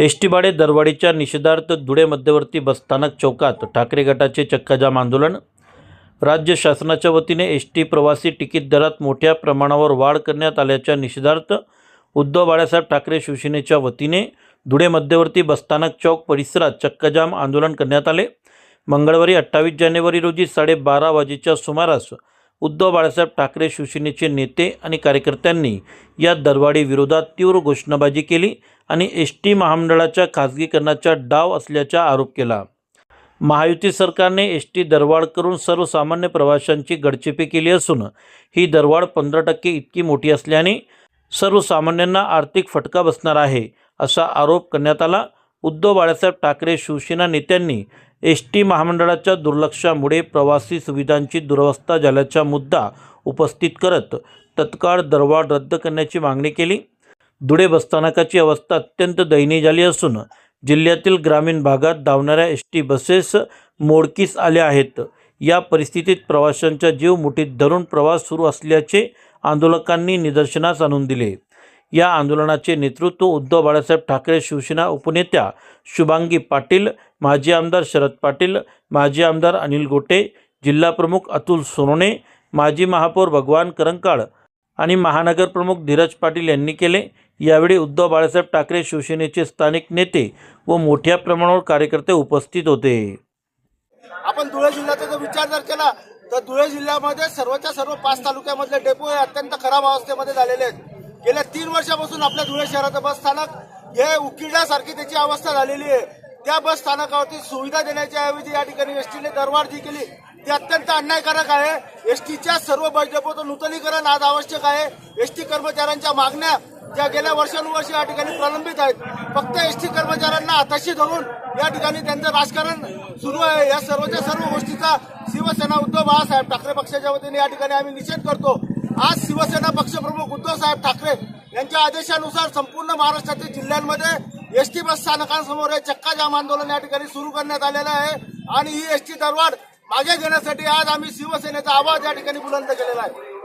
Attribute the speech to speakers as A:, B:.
A: S T दरवाढीच्या निषेधार्थ धुळे मध्यवर्ती बसस्थानक चौकात ठाकरे गटाचे चक्काजाम आंदोलन. राज्य शासनाच्या वतीने एस टी प्रवासी तिकीट दरात मोठ्या प्रमाणावर वाढ करण्यात आल्याच्या निषेधार्थ उद्धव बाळासाहेब ठाकरे शिवसेनेच्या वतीने धुळे मध्यवर्ती बसस्थानक चौक परिसरात चक्काजाम आंदोलन करण्यात आले. मंगळवारी अठ्ठावीस जानेवारी रोजी साडेबारा वाजेच्या सुमारास उद्धव बाळासाहेब ठाकरे शिवसेनेचे नेते आणि कार्यकर्त्यांनी या दरवाढी विरोधात तीव्र घोषणाबाजी केली आणि एस टी महामंडळाच्या खाजगीकरणाचा डाव असल्याचा आरोप केला. महायुती सरकारने एस टी दरवाढ करून सर्वसामान्य प्रवाशांची गडचेपी केली असून ही दरवाढ पंधरा टक्के इतकी मोठी असल्याने सर्वसामान्यांना आर्थिक फटका बसणार आहे असा आरोप करण्यात आला. उद्धव बाळासाहेब ठाकरे शिवसेना नेत्यांनी एस टी महामंडळाच्या दुर्लक्षामुळे प्रवासी सुविधांची दुरवस्था झाल्याचा मुद्दा उपस्थित करत तत्काळ दरवाढ रद्द करण्याची मागणी केली. धुळे बसस्थानकाची अवस्था अत्यंत दयनीय झाली असून जिल्ह्यातील ग्रामीण भागात धावणाऱ्या एस टी बसेस मोडकीस आल्या आहेत. या परिस्थितीत प्रवाशांचा जीव मुठीत धरून प्रवास सुरू असल्याचे आंदोलकांनी निदर्शनास आणून दिले. या आंदोलनाचे नेतृत्व उद्धव बाळासाहेब ठाकरे शिवसेना उपनेत्या शुभांगी पाटील माजी आमदार शरद पाटील माजी आमदार अनिल गोटे जिल्हाप्रमुख अतुल सोनोने माजी महापौर भगवान करंकाळ आणि महानगर प्रमुख धीरज पाटील यांनी केले. यावेळी उद्धव बाळासाहेब ठाकरे शिवसेनेचे स्थानिक नेते व मोठ्या प्रमाणावर कार्यकर्ते उपस्थित होते.
B: आपण धुळे जिल्ह्याचा जर विचार जर केला तर धुळे जिल्ह्यामध्ये सर्वच्या सर्व पाच तालुक्यामधले डेपो हे अत्यंत खराब अवस्थेमध्ये झालेले आहेत. गेल्या तीन वर्षापासून आपल्या धुळे शहराचं बस स्थानक हे उकिरड्यासारखी त्याची अवस्था झालेली आहे. त्या बस स्थानकावरती सुविधा देण्याच्या ऐवजी या ठिकाणी एसटीने दरवाढ जी केली ती अत्यंत अन्यायकारक आहे. एसटीच्या सर्व बस डेपोचं नूतनीकरण आज आवश्यक आहे. एसटी कर्मचाऱ्यांच्या मागण्या ज्या गेल्या वर्षानुवर्ष या ठिकाणी प्रलंबित आहेत. फक्त एसटी कर्मचाऱ्यांना हाताशी धरून या ठिकाणी त्यांचं राजकारण सुरू आहे. या सर्वच्या सर्व गोष्टीचा शिवसेना उद्धव बाळासाहेब ठाकरे पक्षाच्या वतीने या ठिकाणी आम्ही निषेध करतो. आज शिवसेना पक्षप्रमुख उद्धव साहेब ठाकरे यांच्या आदेशानुसार संपूर्ण महाराष्ट्रातील जिल्ह्यांमध्ये एसटी बस स्थानकांसमोर हे चक्का जाम आंदोलन या ठिकाणी सुरू करण्यात आलेलं आहे. आणि ही एसटी दरवाढ मागे घेण्यासाठी आज आम्ही शिवसेनेचा आवाज या ठिकाणी बुलंद केलेला आहे.